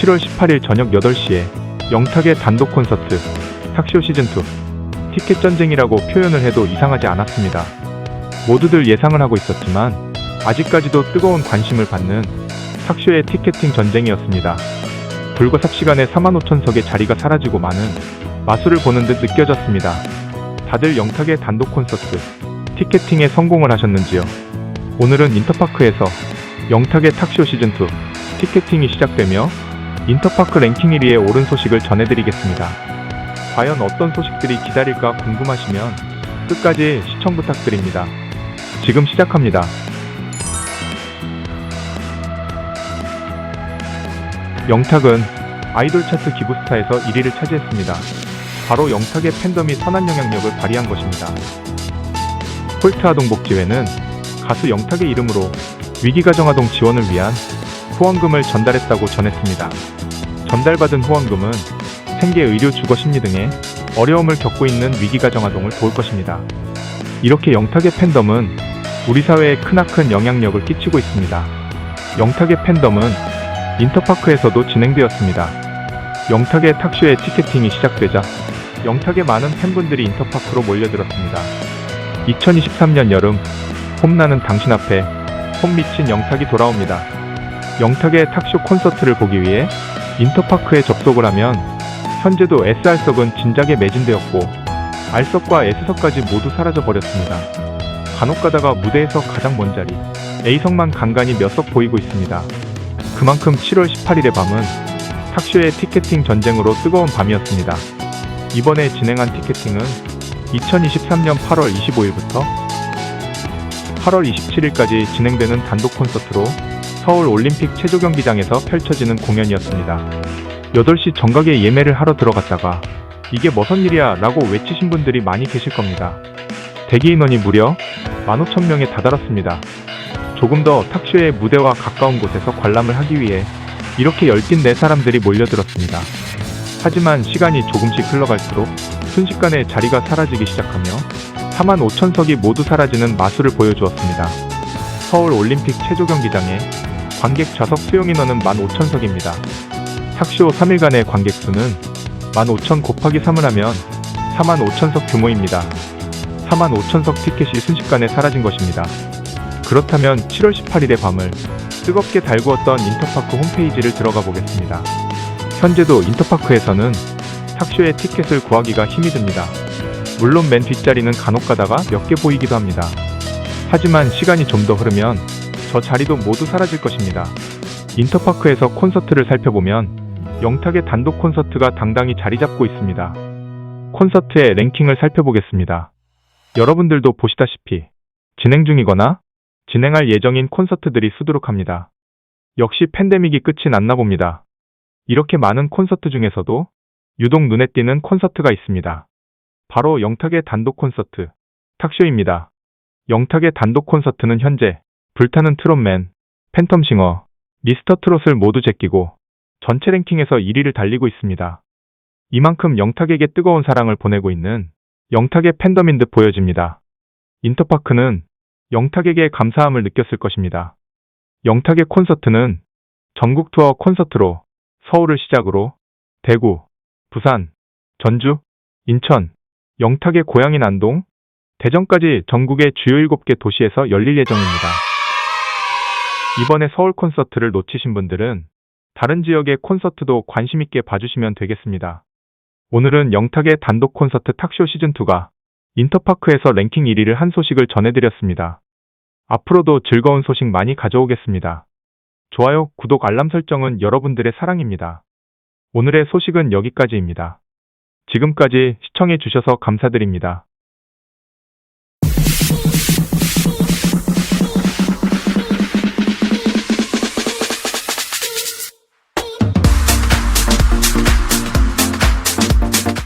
7월 18일 저녁 8시에 영탁의 단독 콘서트 탁쇼 시즌2 티켓 전쟁이라고 표현을 해도 이상하지 않았습니다. 모두들 예상을 하고 있었지만 아직까지도 뜨거운 관심을 받는 탁쇼의 티켓팅 전쟁이었습니다. 불과 삽시간에 4만 5천석의 자리가 사라지고 많은 마술을 보는 듯 느껴졌습니다. 다들 영탁의 단독 콘서트 티켓팅에 성공을 하셨는지요? 오늘은 인터파크에서 영탁의 탁쇼 시즌2 티켓팅이 시작되며 인터파크 랭킹 1위에 오른 소식을 전해드리겠습니다. 과연 어떤 소식들이 기다릴까 궁금하시면 끝까지 시청 부탁드립니다. 지금 시작합니다. 영탁은 아이돌 차트 기부스타에서 1위를 차지했습니다. 바로 영탁의 팬덤이 선한 영향력을 발휘한 것입니다. 홀트 아동 복지회는 가수 영탁의 이름으로 위기가정아동 지원을 위한 후원금을 전달했다고 전했습니다. 전달받은 후원금은 생계, 의료, 주거, 심리 등의 어려움을 겪고 있는 위기가정 아동을 도울 것입니다. 이렇게 영탁의 팬덤은 우리 사회에 크나큰 영향력을 끼치고 있습니다. 영탁의 팬덤은 인터파크에서도 진행되었습니다. 영탁의 탁쇼의 티켓팅이 시작되자 영탁의 많은 팬분들이 인터파크로 몰려들었습니다. 2023년 여름 홈나는 당신 앞에 홈 미친 영탁이 돌아옵니다. 영탁의 탁쇼 콘서트를 보기 위해 인터파크에 접속을 하면 현재도 SR석은 진작에 매진되었고 R석과 S석까지 모두 사라져 버렸습니다. 간혹 가다가 무대에서 가장 먼 자리 A석만 간간히 몇 석 보이고 있습니다. 그만큼 7월 18일의 밤은 탁쇼의 티켓팅 전쟁으로 뜨거운 밤이었습니다. 이번에 진행한 티켓팅은 2023년 8월 25일부터 8월 27일까지 진행되는 단독 콘서트로 서울 올림픽 체조 경기장에서 펼쳐지는 공연이었습니다. 8시 정각에 예매를 하러 들어갔다가 이게 뭐선 일이야 라고 외치신 분들이 많이 계실 겁니다. 대기 인원이 무려 15,000명에 다다랐습니다. 조금 더 탁쇼의 무대와 가까운 곳에서 관람을 하기 위해 이렇게 열띤 네 사람들이 몰려들었습니다. 하지만 시간이 조금씩 흘러갈수록 순식간에 자리가 사라지기 시작하며 4만 5천석이 모두 사라지는 마술을 보여주었습니다. 서울 올림픽 체조 경기장에 관객 좌석 수용 인원은 1만 5천석입니다. 탁쇼 3일간의 관객 수는 1만 5천 곱하기 3을 하면 4만 5천석 규모입니다. 4만 5천석 티켓이 순식간에 사라진 것입니다. 그렇다면 7월 18일의 밤을 뜨겁게 달구었던 인터파크 홈페이지를 들어가 보겠습니다. 현재도 인터파크에서는 탁쇼의 티켓을 구하기가 힘이 듭니다. 물론 맨 뒷자리는 간혹 가다가 몇 개 보이기도 합니다. 하지만 시간이 좀 더 흐르면 저 자리도 모두 사라질 것입니다. 인터파크에서 콘서트를 살펴보면 영탁의 단독 콘서트가 당당히 자리 잡고 있습니다. 콘서트의 랭킹을 살펴보겠습니다. 여러분들도 보시다시피 진행 중이거나 진행할 예정인 콘서트들이 수두룩합니다. 역시 팬데믹이 끝이 났나 봅니다. 이렇게 많은 콘서트 중에서도 유독 눈에 띄는 콘서트가 있습니다. 바로 영탁의 단독 콘서트, 탁쇼입니다. 영탁의 단독 콘서트는 현재 불타는 트롯맨, 팬텀싱어, 미스터 트롯을 모두 제끼고 전체 랭킹에서 1위를 달리고 있습니다. 이만큼 영탁에게 뜨거운 사랑을 보내고 있는 영탁의 팬덤인 듯 보여집니다. 인터파크는 영탁에게 감사함을 느꼈을 것입니다. 영탁의 콘서트는 전국 투어 콘서트로 서울을 시작으로 대구, 부산, 전주, 인천, 영탁의 고향인 안동, 대전까지 전국의 주요 7개 도시에서 열릴 예정입니다. 이번에 서울 콘서트를 놓치신 분들은 다른 지역의 콘서트도 관심있게 봐주시면 되겠습니다. 오늘은 영탁의 단독 콘서트 탁쇼 시즌2가 인터파크에서 랭킹 1위를 한 소식을 전해드렸습니다. 앞으로도 즐거운 소식 많이 가져오겠습니다. 좋아요, 구독, 알람 설정은 여러분들의 사랑입니다. 오늘의 소식은 여기까지입니다. 지금까지 시청해주셔서 감사드립니다.